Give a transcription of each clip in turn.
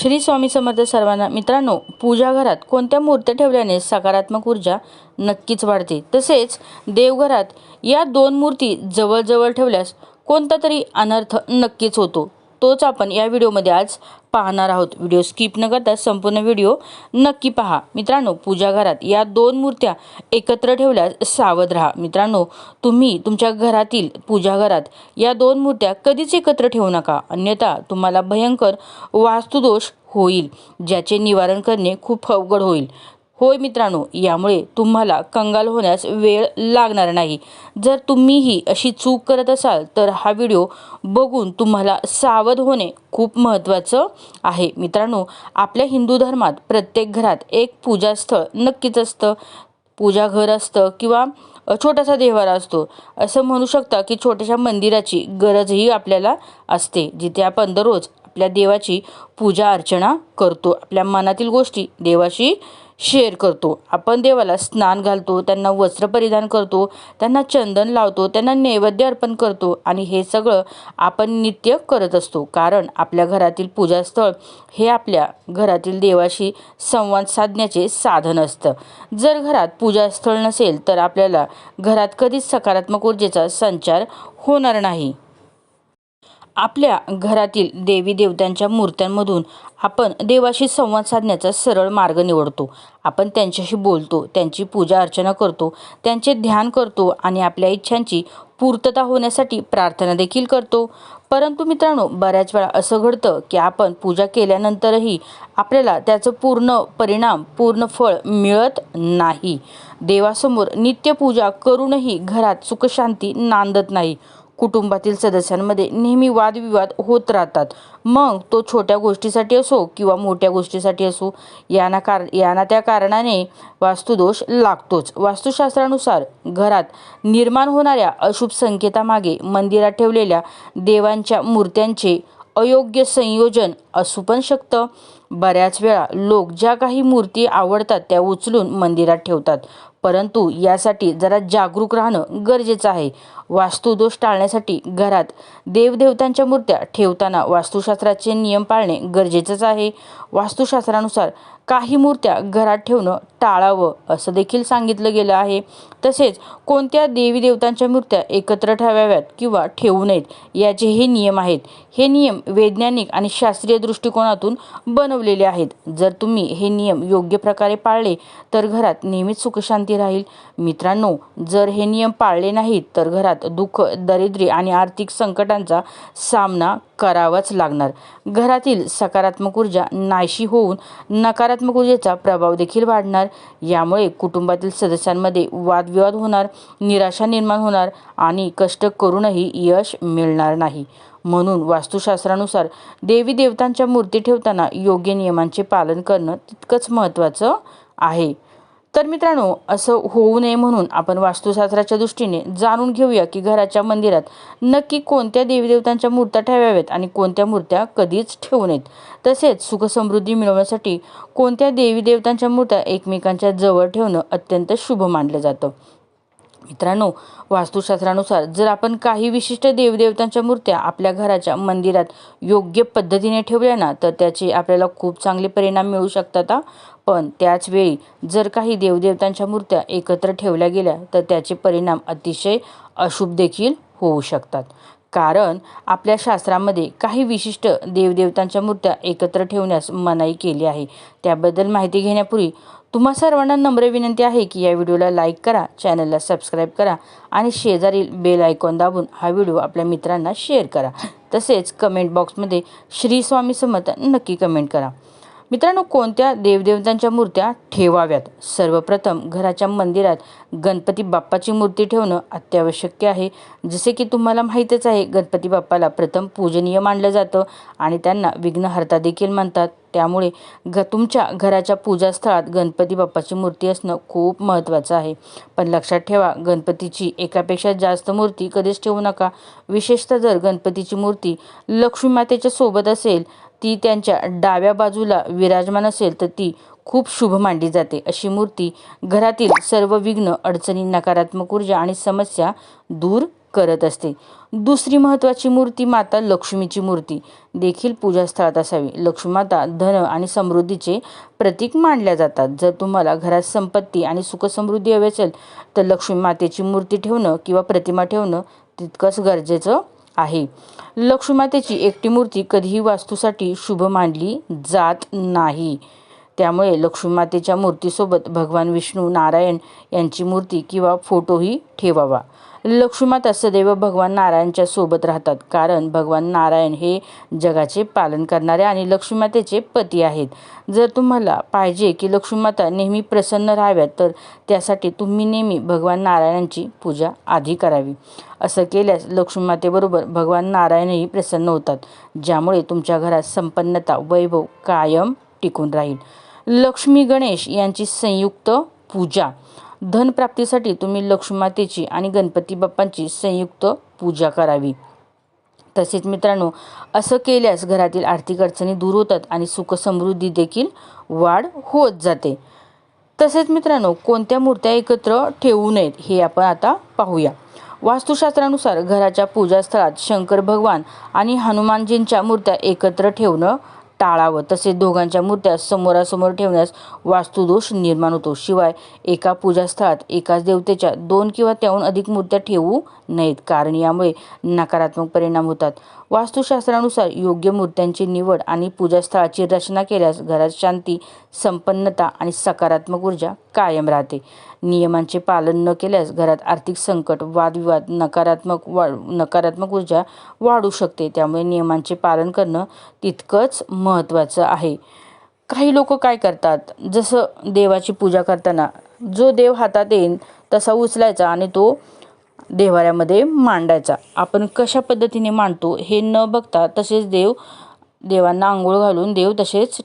श्री स्वामी समर्थ सर्वांना मित्रांनो पूजा घरात कोणत्या मूर्त्या ठेवल्याने सकारात्मक ऊर्जा नक्कीच वाढते? तसेच देवघरात या दोन मूर्ती जवळजवळ ठेवल्यास कोणता तरी अनर्थ नक्कीच होतो. तोच आपण या व्हिडिओमध्ये आज पाहणार आहोत. व्हिडिओ स्किप न करता संपूर्ण व्हिडिओ नक्की पहा. मित्रांनो पूजा घरात या दोन मूर्त्या एकत्र ठेवल्यास सावध राहा. मित्रांनो तुम्ही तुमच्या घरातील पूजा घरात या दोन मूर्त्या कधीच एकत्र ठेवू नका. अन्यथा तुम्हाला भयंकर वास्तुदोष होईल ज्याचे निवारण करणे खूप अवघड होईल. होय मित्रांनो यामुळे तुम्हाला कंगाल होण्यास वेळ लागणार नाही. जर तुम्हीही अशी चूक करत असाल तर हा व्हिडिओ बघून तुम्हाला सावध होणे खूप महत्त्वाचं आहे. मित्रांनो आपल्या हिंदू धर्मात प्रत्येक घरात एक पूजास्थळ नक्कीच असतं. पूजा घर असतं किंवा छोटासा देवारा असतो. असं म्हणू शकता की छोट्याशा मंदिराची गरजही आपल्याला असते जिथे आपण दररोज आपल्या देवाची पूजा अर्चना करतो. आपल्या मनातील गोष्टी देवाशी शेअर करतो. आपण देवाला स्नान घालतो त्यांना वस्त्र परिधान करतो त्यांना चंदन लावतो त्यांना नैवेद्य अर्पण करतो आणि हे सगळं आपण नित्य करत असतो. कारण आपल्या घरातील पूजास्थळ हे आपल्या घरातील देवाशी संवाद साधण्याचे साधन असतं. जर घरात पूजास्थळ नसेल तर आपल्याला घरात कधीच सकारात्मक ऊर्जेचा संचार होणार नाही. आपल्या घरातील देवी देवतांच्या मूर्त्यांमधून आपण देवाशी संवाद साधण्याचा सरळ मार्ग निवडतो. आपण त्यांच्याशी बोलतो त्यांची पूजा अर्चना करतो त्यांचे ध्यान करतो आणि आपल्या इच्छांची पूर्तता होण्यासाठी प्रार्थना देखील करतो. परंतु मित्रांनो बऱ्याच वेळा असं घडतं की आपण पूजा केल्यानंतरही आपल्याला त्याचं पूर्ण परिणाम पूर्ण फळ मिळत नाही. देवासमोर नित्यपूजा करूनही घरात सुखशांती नांदत नाही. कुटुंबातील सदस्यांमध्ये नेहमी वादविवाद होत राहतात. मग तो छोट्या गोष्टीसाठी असो किंवा मोठ्या गोष्टीसाठी असो याना कार याना त्या कारणाने वास्तुदोष लागतोच. वास्तुशास्त्रानुसार घरात निर्माण होणाऱ्या अशुभ संकेतामागे मंदिरात ठेवलेल्या देवांच्या मूर्त्यांचे अयोग्य संयोजन असू पण शकतं. बऱ्याच वेळा लोक ज्या काही मूर्ती आवडतात त्या उचलून मंदिरात ठेवतात. परंतु यासाठी जरा जागरूक राहणं गरजेचं आहे. वास्तुदोष टाळण्यासाठी घरात देवदेवतांच्या मूर्त्या ठेवताना वास्तुशास्त्राचे नियम पाळणे गरजेचंच आहे. वास्तुशास्त्रानुसार काही मूर्त्या घरात ठेवणं टाळावं असं देखील सांगितलं गेलं आहे. तसेच कोणत्या देवी देवतांच्या मूर्त्या एकत्र ठेवाव्यात किंवा ठेवू नयेत याचेही नियम आहेत. हे नियम वैज्ञानिक आणि शास्त्रीय दृष्टिकोनातून बनवलेले आहेत. जर तुम्ही हे नियम योग्य प्रकारे पाळले तर घरात नेहमीच सुखशांती राहील. मित्रांनो जर हे नियम पाळले नाहीत तर घरात दुःख दारिद्र्य आणि आर्थिक संकटांचा सामना करावंच लागणार. घरातील सकारात्मक ऊर्जा नाहीशी होऊन नकारात्मक ऊर्जेचा प्रभाव देखील वाढणार. यामुळे कुटुंबातील सदस्यांमध्ये वादविवाद होणार निराशा निर्माण होणार आणि कष्ट करूनही यश मिळणार नाही. म्हणून वास्तुशास्त्रानुसार देवी देवतांच्या मूर्ती ठेवताना योग्य नियमांचे पालन करणं तितकंच महत्त्वाचं आहे. तर मित्रांनो असं होऊ नये म्हणून आपण वास्तुशास्त्राच्या दृष्टीने जाणून घेऊया की घराच्या मंदिरात नक्की कोणत्या देवीदेवतांच्या मूर्त्या ठेवाव्यात आणि कोणत्या मूर्त्या कधीच ठेवू नयेत. तसेच सुखसमृद्धी मिळवण्यासाठी कोणत्या देवीदेवतांच्या मूर्त्या एकमेकांच्या जवळ ठेवणं अत्यंत शुभ मानलं जातं. मित्रांनो वास्तुशास्त्रानुसार जर आपण काही विशिष्ट देवदेवतांच्या मूर्त्या आपल्या घराच्या मंदिरात योग्य पद्धतीने ठेवल्या ना तर त्याचे आपल्याला खूप चांगले परिणाम मिळू शकतात पण त्याचवेळी जर काही देवदेवतांच्या मूर्त्या एकत्र ठेवल्या गेल्या तर त्याचे परिणाम अतिशय अशुभ देखील होऊ शकतात. कारण आपल्या शास्त्रामध्ये काही विशिष्ट देवदेवतांच्या मूर्त्या एकत्र ठेवण्यास मनाई केली आहे. त्याबद्दल माहिती घेण्यापूर्वी तुम्हा सर्वांना नम्र विनंती आहे की या व्हिडिओला लाईक करा चॅनलला सबस्क्राईब करा आणि शेजारील बेल आयकॉन दाबून हा व्हिडिओ आपल्या मित्रांना शेअर करा. तसेच कमेंट बॉक्समध्ये श्री स्वामी समर्थ नक्की कमेंट करा. मित्रांनो कोणत्या देवदेवतांच्या मूर्त्या ठेवाव्यात? सर्वप्रथम घराच्या मंदिरात गणपती बाप्पाची मूर्ती ठेवणं अत्यावश्यक आहे. जसे की तुम्हाला माहीतच आहे गणपती बाप्पाला प्रथम पूजनीय मानलं जातं आणि त्यांना विघ्नहर्ता देखील मानतात त्यामुळे घ तुमच्या घराच्या पूजास्थळात गणपती बाप्पाची मूर्ती असणं खूप महत्त्वाचं आहे. पण लक्षात ठेवा गणपतीची एकापेक्षा जास्त मूर्ती कधीच ठेवू नका. विशेषतः जर गणपतीची मूर्ती लक्ष्मी मातेच्या सोबत असेल ती त्यांच्या डाव्या बाजूला विराजमान असेल तर ती खूप शुभ मानली जाते. अशी मूर्ती घरातील सर्व विघ्न अडचणी नकारात्मक ऊर्जा आणि समस्या दूर करत असते. दुसरी महत्त्वाची मूर्ती माता लक्ष्मीची मूर्ती. देखील पूजास्थळात असावी. लक्ष्मीमाता धन आणि समृद्धीचे प्रतीक मानल्या जातात. जर तुम्हाला घरात संपत्ती आणि सुखसमृद्धी हवी असेल तर लक्ष्मी मातेची मूर्ती ठेवणं किंवा प्रतिमा ठेवणं तितकंच गरजेचं आहे. लक्ष्मीमातेची एकटी मूर्ती कधीही वास्तूसाठी शुभ मानली जात नाही. त्यामुळे लक्ष्मीमातेच्या मूर्तीसोबत भगवान विष्णू नारायण यांची मूर्ती किंवा फोटोही ठेवावा. लक्ष्मीमाता सदैव भगवान नारायणच्या सोबत राहतात. कारण भगवान नारायण हे जगाचे पालन करणारे आणि लक्ष्मीमातेचे पती आहेत. जर तुम्हाला पाहिजे की लक्ष्मीमाता नेहमी प्रसन्न राहाव्यात तर त्यासाठी तुम्ही नेहमी भगवान नारायणांची पूजा आधी करावी. असं केल्यास लक्ष्मीमातेबरोबर भगवान नारायणही प्रसन्न होतात ज्यामुळे तुमच्या घरात संपन्नता वैभव कायम टिकून राहील. लक्ष्मी गणेश यांची संयुक्त पूजा धनप्राप्तीसाठी तुम्ही लक्ष्मीमातेची आणि गणपती बाप्पांची संयुक्त पूजा करावी. तसेच मित्रांनो असं केल्यास घरातील आर्थिक अडचणी दूर होतात आणि सुखसमृद्धी देखील वाढ होत जाते. तसेच मित्रांनो कोणत्या मूर्त्या एकत्र ठेवू नयेत हे आपण आता पाहूया. वास्तुशास्त्रानुसार घराच्या पूजास्थळात शंकर भगवान आणि हनुमानजींच्या मूर्त्या एकत्र ठेवणं टाळावं. तसेच दोघांच्या मूर्त्या समोरासमोर ठेवण्यास वास्तुदोष निर्माण होतो. शिवाय एका पूजास्थळात एकाच देवतेच्या दोन किंवा त्याहून अधिक मूर्त्या ठेवू नयेत. कारण यामुळे नकारात्मक परिणाम होतात. वास्तुशास्त्रानुसार योग्य मूर्त्यांची निवड आणि पूजास्थळाची रचना केल्यास घरात शांती संपन्नता आणि सकारात्मक ऊर्जा कायम राहते. नियमांचे पालन न केल्यास घरात आर्थिक संकट वादविवाद नकारात्मक वा नकारात्मक ऊर्जा वाढू शकते. त्यामुळे नियमांचे पालन करणं तितकंच महत्त्वाचं आहे. काही लोक काय करतात? जसं देवाची पूजा करताना जो देव हातात येईल तसा उचलायचा आणि तो देवाऱ्यामध्ये मांडायचा. आपण कशा पद्धतीने मांडतो हे न बघता तसेच देव देवांना आंघोळ घालून देव तसेच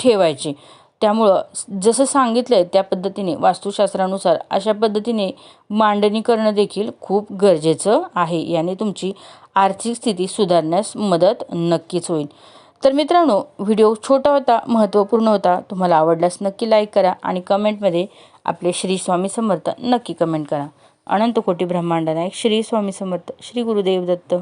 ठेवायचे. त्यामुळं जसं सांगितलं आहे त्या पद्धतीने वास्तुशास्त्रानुसार अशा पद्धतीने मांडणी करणं देखील खूप गरजेचं आहे. याने तुमची आर्थिक स्थिती सुधारण्यास मदत नक्कीच होईल. तर मित्रांनो व्हिडिओ छोटा होता महत्त्वपूर्ण होता. तुम्हाला आवडल्यास नक्की लाईक करा आणि कमेंटमध्ये आपले श्री स्वामी समर्थ नक्की कमेंट करा. अनंत कोटी ब्रह्मांड नायक श्री स्वामी समर्थ श्री गुरुदेव दत्त.